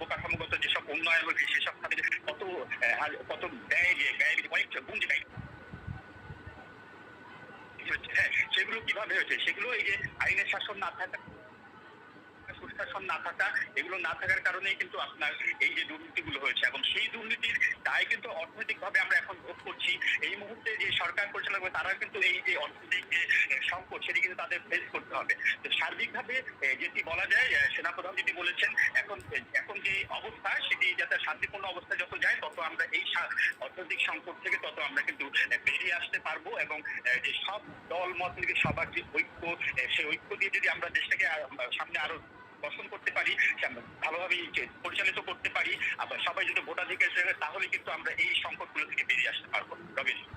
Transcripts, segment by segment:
অবকাঠামোগত যেসব উন্নয়ন হয়েছে সেসব খাতে কত কত ব্যয় যে ব্যয় অনেক গুণ ব্যয়। হ্যাঁ সেগুলো কীভাবে হয়েছে? সেগুলো এই যে আইনের শাসন না থাকা, সুশাসন না থাকা, এগুলো না থাকার কারণেই কিন্তু আপনার এই যে দুর্নীতিগুলো হয়েছে। এবং সেই দুর্নীতির দায় কিন্তু অর্থনৈতিকভাবে আমরা এখন ভোগ করছি। এই মুহূর্তে যে সরকার পরিচালনা করে তারা কিন্তু এই যে অর্থনৈতিক যে সংকট, সেটি কিন্তু তাদের ফেস করতে হবে। তো সার্বিকভাবে যেটি বলা যায় সেনাপ্রধান যেটি বলেছেন, এখন এখন যে অবস্থা, সেটি যাতে শান্তিপূর্ণ অবস্থা যত যায়, তত আমরা এই অর্থনৈতিক সংকট থেকে তত আমরা কিন্তু বেরিয়ে আসতে পারব এবং যে সব দল মত সবার যে ঐক্য সেই ঐক্য দিয়ে যদি আমরা দেশটাকে সামনে আরও গঠন করতে পারি ভালোভাবে পরিচালিত করতে পারি। আবার সবাই যদি ভোটাধিকার তাহলে কিন্তু আমরা এই সংকটগুলো থেকে বেরিয়ে আসতে পারব রবীন্দ্র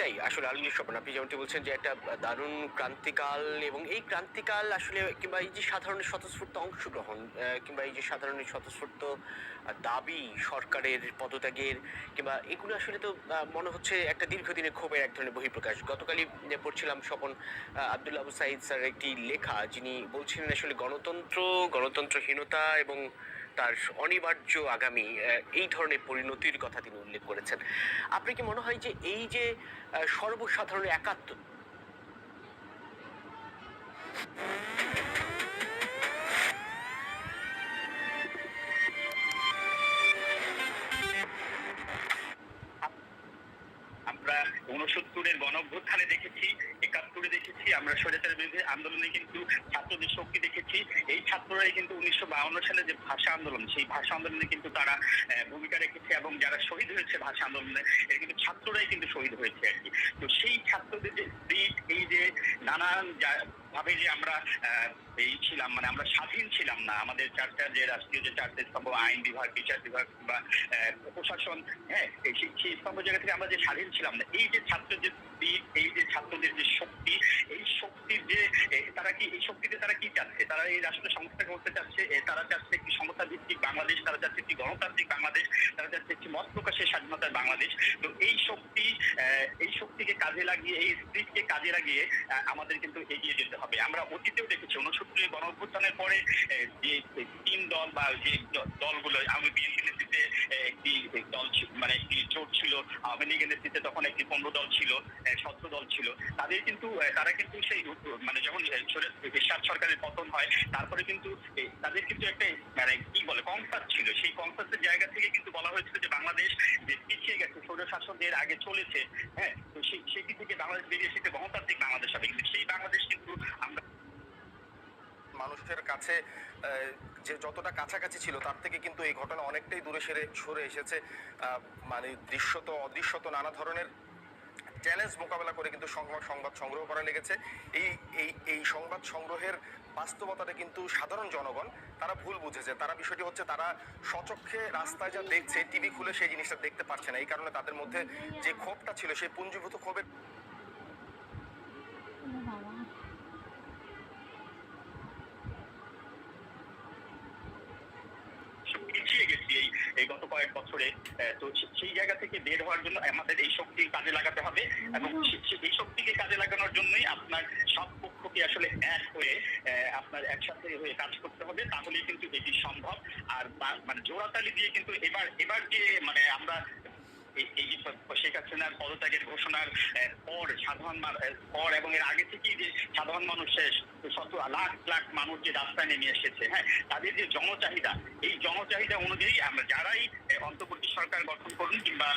তাই আসলে আলমগীর স্বপন। আপনি যেমনটি বলছেন যে একটা দারুণ ক্রান্তিকাল এবং এই ক্রান্তিকাল আসলে কিংবা এই যে সাধারণের স্বতঃস্ফূর্ত অংশগ্রহণ কিংবা এই যে সাধারণের স্বতঃস্ফূর্ত দাবি সরকারের পদত্যাগের কিংবা এগুলো আসলে তো মনে হচ্ছে একটা দীর্ঘদিনের ক্ষোভের এক ধরনের বহিঃপ্রকাশ। গতকালই পড়ছিলাম স্বপন আহ, আব্দুল্লাহ আবু সাইদ স্যার একটি লেখা যিনি বলছিলেন আসলে গণতন্ত্র গণতন্ত্রহীনতা এবং তার অনিবার্য আগামী এই ধরনের পরিণতির কথা তিনি উল্লেখ করেছেন। আপনি কি মনে হয় যে এই যে আহ, সর্বসাধারণের একাত্ম উনসত্তরের গণ অভ্যুত্থানে দেখেছি, একাত্তরে দেখেছি, আমরা স্বৈরাচারের বিরুদ্ধে আন্দোলনে কিন্তু ছাত্রদের শক্তি দেখেছি। এই ছাত্ররাই কিন্তু উনিশশো বাউন্ন সালে যে ভাষা আন্দোলন, সেই ভাষা আন্দোলনে কিন্তু তারা ভূমিকা রেখেছে এবং যারা শহীদ হয়েছে ভাষা আন্দোলনে এটা কিন্তু ছাত্ররাই কিন্তু শহীদ হয়েছে আর কি। তো সেই ছাত্রদের যে স্পিট এই যে নানান ভাবে যে আমরা এই ছিলাম মানে আমরা স্বাধীন ছিলাম না। আমাদের চারটা যে রাষ্ট্রীয় যে চারটে স্তম্ভ, আইন বিভাগ, বিচার বিভাগ বা প্রশাসন হ্যাঁ এই সেই- স্তম্ভ জায়গা থেকে আমরা যে স্বাধীন ছিলাম না, এই যে ছাত্রদের দিক এই যে ছাত্রদের যে শক্তি, এই শক্তির যে তারা কি, এই শক্তিতে তারা কি চাচ্ছে? তারা এই রাষ্ট্র সংস্থা করতে চাচ্ছে তারা চাচ্ছে একটি সমতা ভিত্তিক বাংলাদেশ, তারা চাচ্ছে একটি গণতান্ত্রিক বাংলাদেশ, তারা চাচ্ছে একটি মত প্রকাশের স্বাধীনতার বাংলাদেশ। তো এই শক্তি শক্তিকে কাজে লাগিয়ে, এই স্পিরিটকে কাজে লাগিয়ে আমাদের কিন্তু এগিয়ে যেতে হবে। আমরা অতীতেও দেখেছি উনসত্তরের গণ অভ্যুত্থানের পরে যে তিন দল বা যে দলগুলো, আমি বিএনপি নেতৃত্বে একটি দল মানে একটি জোট ছিল, আওয়ামী লীগের নেতৃত্বে তখন একটি পনেরো দল ছিল সত্য দল ছিল। তাদের কিন্তু তারা কিন্তু সেই মানে যখন বিশ্বাস সরকারের পতন হয়, তারপরে কিন্তু তাদের কিন্তু একটা মানে কি বলে কনসার্ট ছিল। সেই কনসার্টের জায়গা থেকে কিন্তু বলা হয়েছিল যে বাংলাদেশ যে পিছিয়ে গেছে সৌর শাসনের আগে চলেছে হ্যাঁ? সেটি থেকে বাংলাদেশ বেরিয়ে এসেছে গণতান্ত্রিক বাংলাদেশ হবে। কিন্তু সেই বাংলাদেশ কিন্তু আমরা মানুষের কাছে যে যতটা কাছাকাছি ছিল, তার থেকে কিন্তু এই ঘটনা অনেকটাই দূরে সেরে সরে এসেছে। মানে দৃশ্যত, অদৃশ্যত নানা ধরনের চ্যালেঞ্জ মোকাবেলা করে কিন্তু সংবাদ সংগ্রহ করা লেগেছে। এই এই এই সংবাদ সংগ্রহের বাস্তবতাটা কিন্তু সাধারণ জনগণ, তারা ভুল বুঝেছে। তারা বিষয়টি হচ্ছে তারা সচক্ষে রাস্তায় যা দেখছে, টিভি খুলে সেই জিনিসটা দেখতে পারছে না। এই কারণে তাদের মধ্যে যে ক্ষোভটা ছিল, সেই পুঞ্জীভূত ক্ষোভের কয়েক বছরে তো সেই জায়গা থেকে বের হওয়ার জন্য আমাদের এই শক্তি কাজে লাগাতে হবে এবং এই শক্তিকে কাজে লাগানোর জন্যই আপনার সব পক্ষকে আসলে এক হয়ে আপনার একসাথে হয়ে কাজ করতে হবে তাহলেই কিন্তু এটি সম্ভব। আর মানে জোড়াতালি দিয়ে কিন্তু এবার এবার যে মানে আমরা এই- হাসিনার পদত্যাগের ঘোষণার পর সাধারণ পর এবং এর আগে থেকেই যে সাধারণ মানুষ শেষ শত লাখ লাখ মানুষ যে রাস্তায় নেমে এসেছে হ্যাঁ তাদের যে জনচাহিদা, এই জনচাহিদা অনুযায়ী আমরা যারাই অন্তর্বর্তী সরকার গঠন করুন কিংবা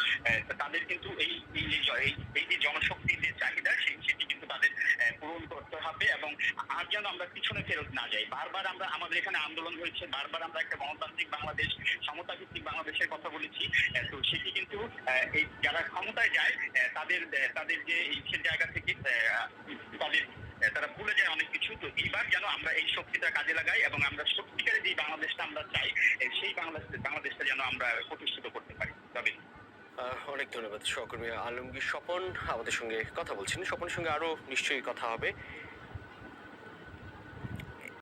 তাদের কিন্তু এই এই যে জ- এই- এই যে জনশক্তির যে চাহিদা সেই সেটি কিন্তু তাদের আহ, পূরণ করতে হবে এবং আর যেন আমরা পিছনে ফেরত না যাই। বারবার আমরা আমাদের এখানে আন্দোলন হয়েছে, বারবার আমরা একটা গণতান্ত্রিক বাংলাদেশ সমতা ভিত্তিক বাংলাদেশের কথা বলেছি। তো সেটি কিন্তু এই যারা ক্ষমতায় যায় তাদের তাদের যে ইচ্ছের জায়গা থেকে তাদের তারা ভুলে যায় অনেক কিছু। তো এইবার যেন আমরা এই শক্তিটা কাজে লাগাই এবং আমরা সত্যিকারে যে বাংলাদেশটা আমরা চাই সেই বাংলাদেশ, বাংলাদেশটা যেন আমরা প্রতিষ্ঠিত করতে পারি। তবে অনেক ধন্যবাদ সহকর্মী আলমগীর স্বপন। আমাদের সঙ্গে কথা বলছেন। স্বপনের সঙ্গে আরও নিশ্চয়ই কথা হবে।